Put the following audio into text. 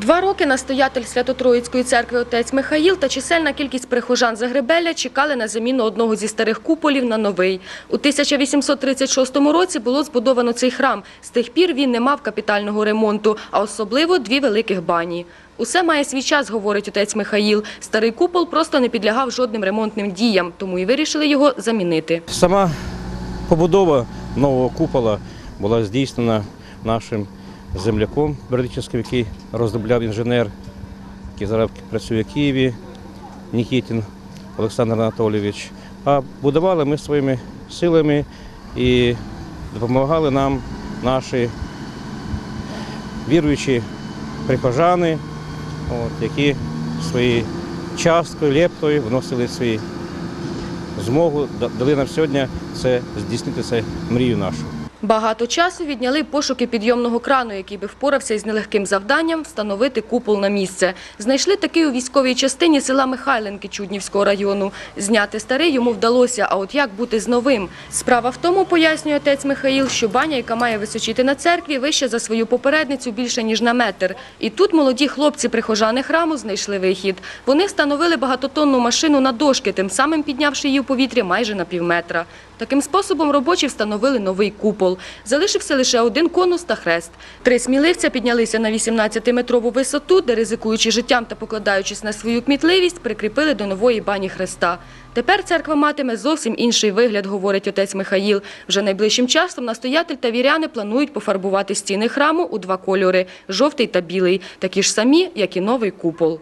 Два роки настоятель Свято-Троїцької церкви отець Михаїл та чисельна кількість прихожан Загребелля чекали на заміну одного зі старих куполів на новий. У 1836 році було збудовано цей храм. З тих пір він не мав капітального ремонту, а особливо дві великих бані. Усе має свій час, говорить отець Михаїл. Старий купол просто не підлягав жодним ремонтним діям, тому і вирішили його замінити. Сама побудова нового купола була здійснена нашим земляком Бердичевським, який розробляв інженер, який зараз працює в Києві, Нікітін Олександр Анатолійович. А будували ми своїми силами і допомагали нам наші віруючі прихожани, от, які свої часткою, лептою вносили свої змогу дали нам сьогодні це здійснити це мрію нашу. Багато часу відняли пошуки підйомного крану, який би впорався із нелегким завданням встановити купол на місце. Знайшли такий у військовій частині села Михайленки Чуднівського району. Зняти старий йому вдалося, а от як бути з новим? Справа в тому, пояснює отець Михаїл, що баня, яка має височити на церкві, вища за свою попередницю більше, ніж на метр. І тут молоді хлопці-прихожани храму знайшли вихід. Вони встановили багатотонну машину на дошки, тим самим піднявши її у повітря майже на півметра. Таким способом робочі встановили новий купол. Залишився лише один конус та хрест. Три сміливця піднялися на 18-метрову висоту, де, ризикуючи життям та покладаючись на свою кмітливість, прикріпили до нової бані хреста. Тепер церква матиме зовсім інший вигляд, говорить отець Михаїл. Вже найближчим часом настоятель та віряни планують пофарбувати стіни храму у два кольори – жовтий та білий, такі ж самі, як і новий купол.